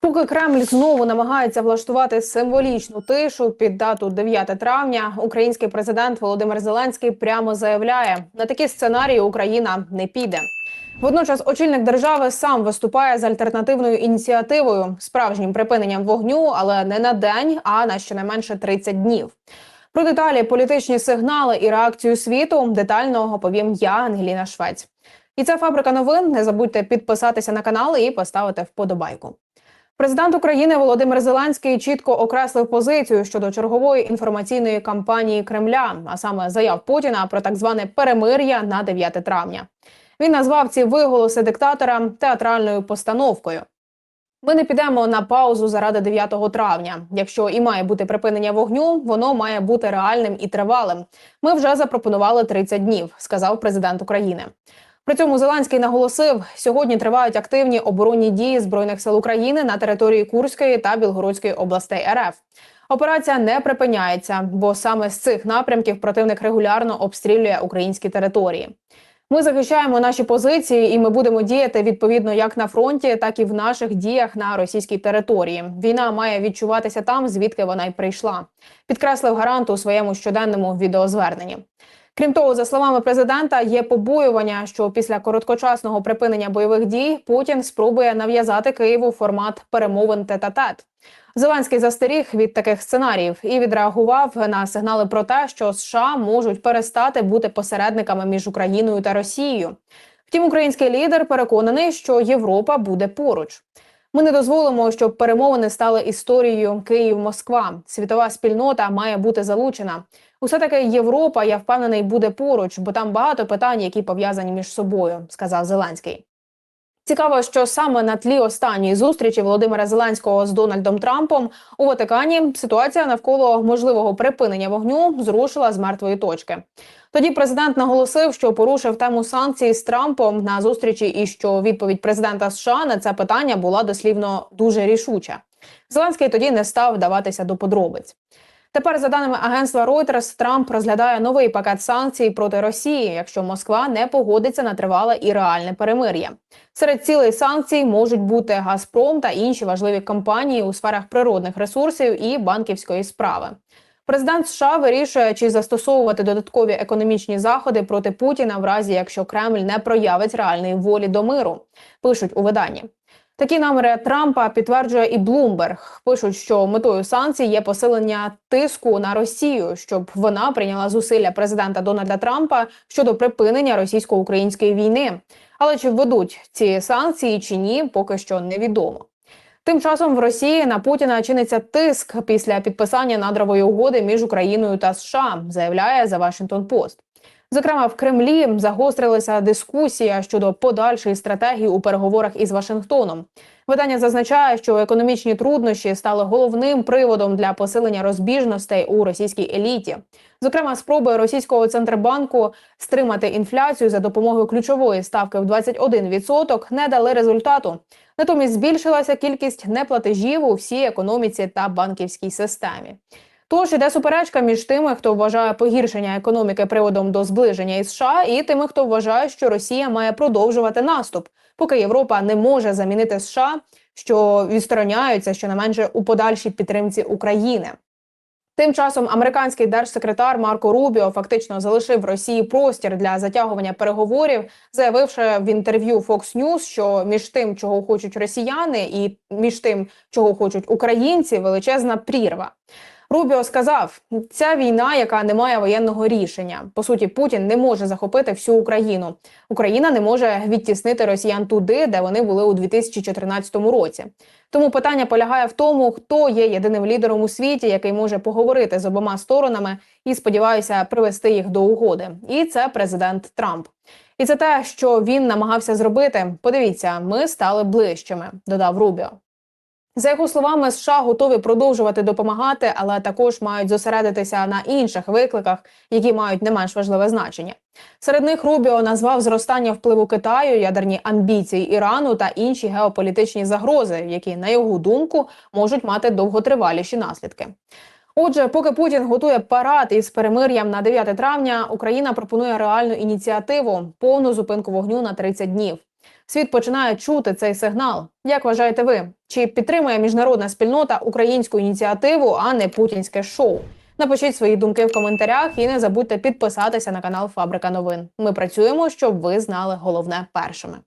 Поки Кремль знову намагається влаштувати символічну тишу під дату 9 травня, український президент Володимир Зеленський прямо заявляє, на такі сценарії Україна не піде. Водночас, очільник держави сам виступає з альтернативною ініціативою справжнім припиненням вогню, але не на день, а на щонайменше 30 днів. Про деталі, політичні сигнали і реакцію світу детально оповім я, Ангеліна Швець. І це фабрика новин. Не забудьте підписатися на канал і поставити вподобайку. Президент України Володимир Зеленський чітко окреслив позицію щодо чергової інформаційної кампанії Кремля, а саме заяв Путіна про так зване перемир'я на 9 травня. Він назвав ці виголоси диктатора театральною постановкою. Ми не підемо на паузу заради 9 травня. Якщо і має бути припинення вогню, воно має бути реальним і тривалим. Ми вже запропонували 30 днів, сказав президент України. При цьому Зеленський наголосив, сьогодні тривають активні оборонні дії збройних сил України на території Курської та Білгородської областей РФ. Операція не припиняється, бо саме з цих напрямків противник регулярно обстрілює українські території. Ми захищаємо наші позиції, і ми будемо діяти відповідно як на фронті, так і в наших діях на російській території. Війна має відчуватися там, звідки вона й прийшла. Підкреслив гарант у своєму щоденному відеозверненні. Крім того, за словами президента, є побоювання, що після короткочасного припинення бойових дій Путін спробує нав'язати Києву формат перемовин тет-а-тет. Зеленський застеріг від таких сценаріїв і відреагував на сигнали про те, що США можуть перестати бути посередниками між Україною та Росією. Втім, український лідер переконаний, що Європа буде поруч. Ми не дозволимо, щоб перемовини стали історією Київ-Москва. Світова спільнота має бути залучена. Усе таки Європа, я впевнений, буде поруч, бо там багато питань, які пов'язані між собою, сказав Зеленський. Цікаво, що саме на тлі останньої зустрічі Володимира Зеленського з Дональдом Трампом у Ватикані ситуація навколо можливого припинення вогню зрушила з мертвої точки. Тоді президент наголосив, що порушив тему санкцій з Трампом на зустрічі, і що відповідь президента США на це питання була дослівно дуже рішуча. Зеленський тоді не став вдаватися до подробиць. Тепер, за даними агентства Reuters, Трамп розглядає новий пакет санкцій проти Росії, якщо Москва не погодиться на тривале і реальне перемир'я. Серед цілей санкцій можуть бути Газпром та інші важливі компанії у сферах природних ресурсів і банківської справи. Президент США вирішує, чи застосовувати додаткові економічні заходи проти Путіна в разі, якщо Кремль не проявить реальної волі до миру. Пишуть у виданні. Такі наміри Трампа підтверджує і Блумберг. Пишуть, що метою санкцій є посилення тиску на Росію, щоб вона прийняла зусилля президента Дональда Трампа щодо припинення російсько-української війни. Але чи введуть ці санкції чи ні, поки що невідомо. Тим часом в Росії на Путіна чиниться тиск після підписання надрової угоди між Україною та США, заявляє The Washington Post. Зокрема, в Кремлі загострилася дискусія щодо подальшої стратегії у переговорах із Вашингтоном. Видання зазначає, що економічні труднощі стали головним приводом для посилення розбіжностей у російській еліті. Зокрема, спроби російського центробанку стримати інфляцію за допомогою ключової ставки в 21% не дали результату. Натомість збільшилася кількість неплатежів у всій економіці та банківській системі. Тож іде суперечка між тими, хто вважає погіршення економіки приводом до зближення із США, і тими, хто вважає, що Росія має продовжувати наступ, поки Європа не може замінити США, що відстороняються щонайменше у подальшій підтримці України. Тим часом американський держсекретар Марко Рубіо фактично залишив Росії простір для затягування переговорів, заявивши в інтерв'ю Fox News, що між тим, чого хочуть росіяни, і між тим, чого хочуть українці, величезна прірва. Рубіо сказав: ця війна, яка не має воєнного рішення. По суті, Путін не може захопити всю Україну. Україна не може відтіснити росіян туди, де вони були у 2014 році. Тому питання полягає в тому, хто є єдиним лідером у світі, який може поговорити з обома сторонами і сподіваюся привести їх до угоди. І це президент Трамп. І це те, що він намагався зробити. Подивіться, ми стали ближчими, додав Рубіо. За його словами, США готові продовжувати допомагати, але також мають зосередитися на інших викликах, які мають не менш важливе значення. Серед них Рубіо назвав зростання впливу Китаю, ядерні амбіції Ірану та інші геополітичні загрози, які, на його думку, можуть мати довготриваліші наслідки. Отже, поки Путін готує парад із перемир'ям на 9 травня, Україна пропонує реальну ініціативу повну зупинку вогню на 30 днів. Світ починає чути цей сигнал. Як вважаєте ви? Чи підтримує міжнародна спільнота українську ініціативу, а не путінське шоу? Напишіть свої думки в коментарях і не забудьте підписатися на канал Фабрика новин. Ми працюємо, щоб ви знали головне першими.